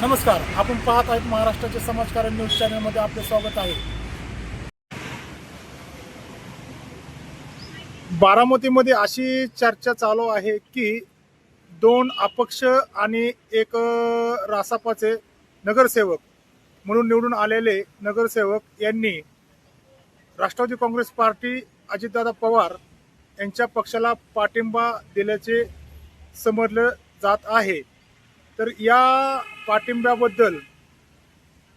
नमस्कार आपण पाहत आहेत महाराष्ट्राचे समाजकारण न्यूज चॅनलमध्ये आपले स्वागत आहे. बारामतीमध्ये अशी चर्चा चालू आहे की दोन अपक्ष आणि एक रासापाचे नगरसेवक म्हणून निवडून आलेले नगरसेवक यांनी राष्ट्रवादी काँग्रेस पार्टी अजितदादा पवार यांच्या पक्षाला पाठिंबा दिल्याचे समजलं जात आहे. तर या पाठिंब्याबद्दल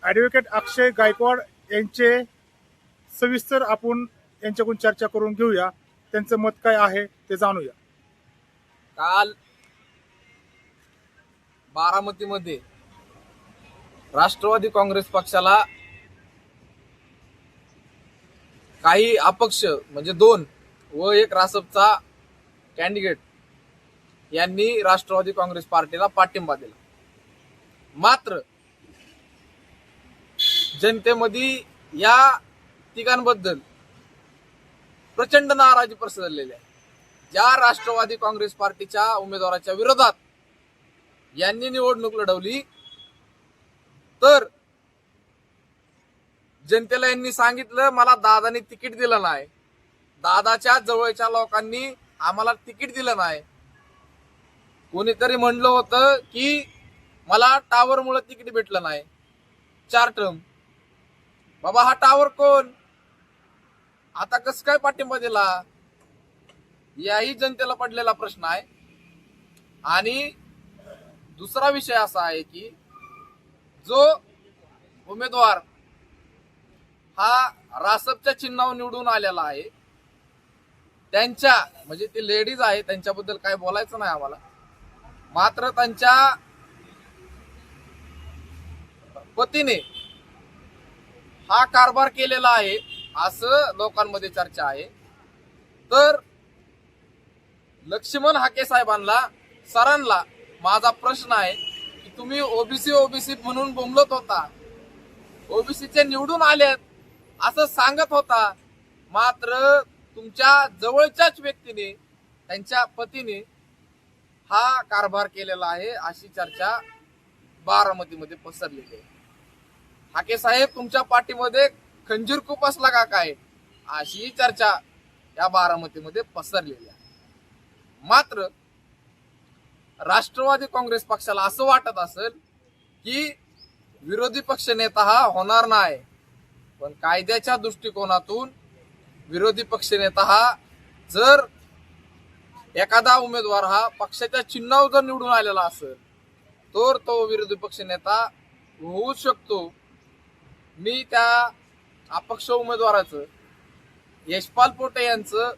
ॲडव्होकेट अक्षय गायकवाड यांचे सविस्तर आपण यांच्याकडून चर्चा करून घेऊया. त्यांचं मत काय आहे ते जाणूया. काल बारामतीमध्ये राष्ट्रवादी काँग्रेस पक्षाला काही अपक्ष म्हणजे दोन व एक रासपचा कॅन्डिडेट यांनी राष्ट्रवादी काँग्रेस पार्टीला पाठिंबा दिला. मात्र जनतेमध्ये या तिघांबद्दल प्रचंड नाराजी पसरलेली आहे. ज्या राष्ट्रवादी काँग्रेस पार्टीच्या उमेदवाराच्या विरोधात यांनी निवडणूक लढवली तर जनतेला यांनी सांगितलं मला दादानी तिकीट दिलं नाही. दादाच्या जवळच्या लोकांनी आम्हाला तिकीट दिलं नाही. कोणीतरी म्हणलं होतं की मला टावरमुळं तिकीट भेटलं नाही. चार टर्म बाबा हा टावर कोण? आता कस काय पाठिंबा दिला? याही जनतेला पडलेला प्रश्न आहे. आणि दुसरा विषय असा आहे की जो उमेदवार हा रासपच्या चिन्हावर निवडून आलेला आहे त्यांच्या म्हणजे ती लेडीज आहे त्यांच्याबद्दल काय बोलायचं नाही आम्हाला. मात्र त्यांच्या पतीने हा कारभार केलेला आहे असं लोकांमध्ये चर्चा आहे. तर लक्ष्मण हाके साहेबांना सरांना माझा प्रश्न आहे की तुम्ही ओबीसी ओबीसी म्हणून बोंबलत होता. ओबीसीचे निवडून आलेत असं सांगत होता. मात्र तुमच्या जवळच्याच व्यक्तीने त्यांच्या पतीने हा कारभार केलेला आहे अशी चर्चा बारामतीमध्ये पसरलेली आहे. हाके साहेब तुमच्या पाठीमध्ये खंजीर खुपसला का काय? अशी चर्चा या बारामतीमध्ये पसरलेली आहे. मात्र राष्ट्रवादी काँग्रेस पक्षाला असं वाटत असेल की विरोधी पक्ष नेता हा होणार नाही. पण कायद्याच्या दृष्टिकोनातून विरोधी पक्ष नेता हा जर एखादा उमेदवार हा पक्षाच्या चिन्हावर जर निवडून आलेला असेल तर तो विरोधी पक्ष नेता होऊ शकतो. मी त्या अपक्ष उमेदवाराचं यशपाल पोटे यांचं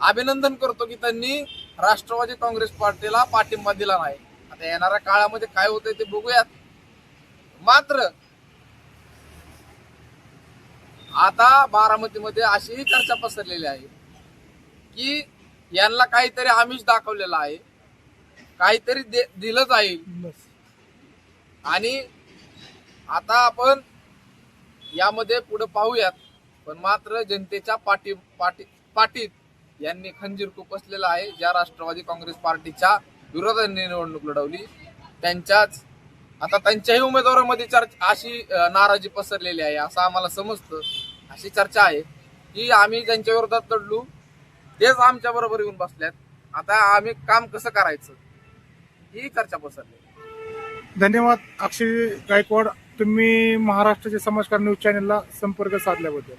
अभिनंदन करतो की त्यांनी राष्ट्रवादी काँग्रेस पार्टीला पाठिंबा दिला नाही. आता येणाऱ्या काळामध्ये काय होतंय ते बघूयात. मात्र आता बारामतीमध्ये अशीही चर्चा पसरलेली आहे की यांना काहीतरी आमिष दाखवलेलं आहे. काहीतरी दे- दिलं जाईल. आणि आता आपण यामध्ये पुढे पाहूयात. पण मात्र जनतेच्या पाठी पाठी पाठीत यांनी खंजीर खुपसलेला आहे. ज्या राष्ट्रवादी काँग्रेस पार्टीच्या विरोधाने निवडणूक लढवली. त्यांच्याच आता त्यांच्याही उमेदवारामध्ये चर्चा अशी नाराजी पसरलेली आहे. असं आम्हाला समजतं. अशी चर्चा आहे. की आम्ही त्यांच्या विरोधात लढलो तेच आमच्या बरोबर येऊन बसल्यात. आता आम्ही काम कसं करायचं? ही चर्चा पसरली. धन्यवाद अक्षय गायकवाड. तुम्ही महाराष्ट्राचे समाजकार न्यूज चॅनलला संपर्क साधल्याबद्दल.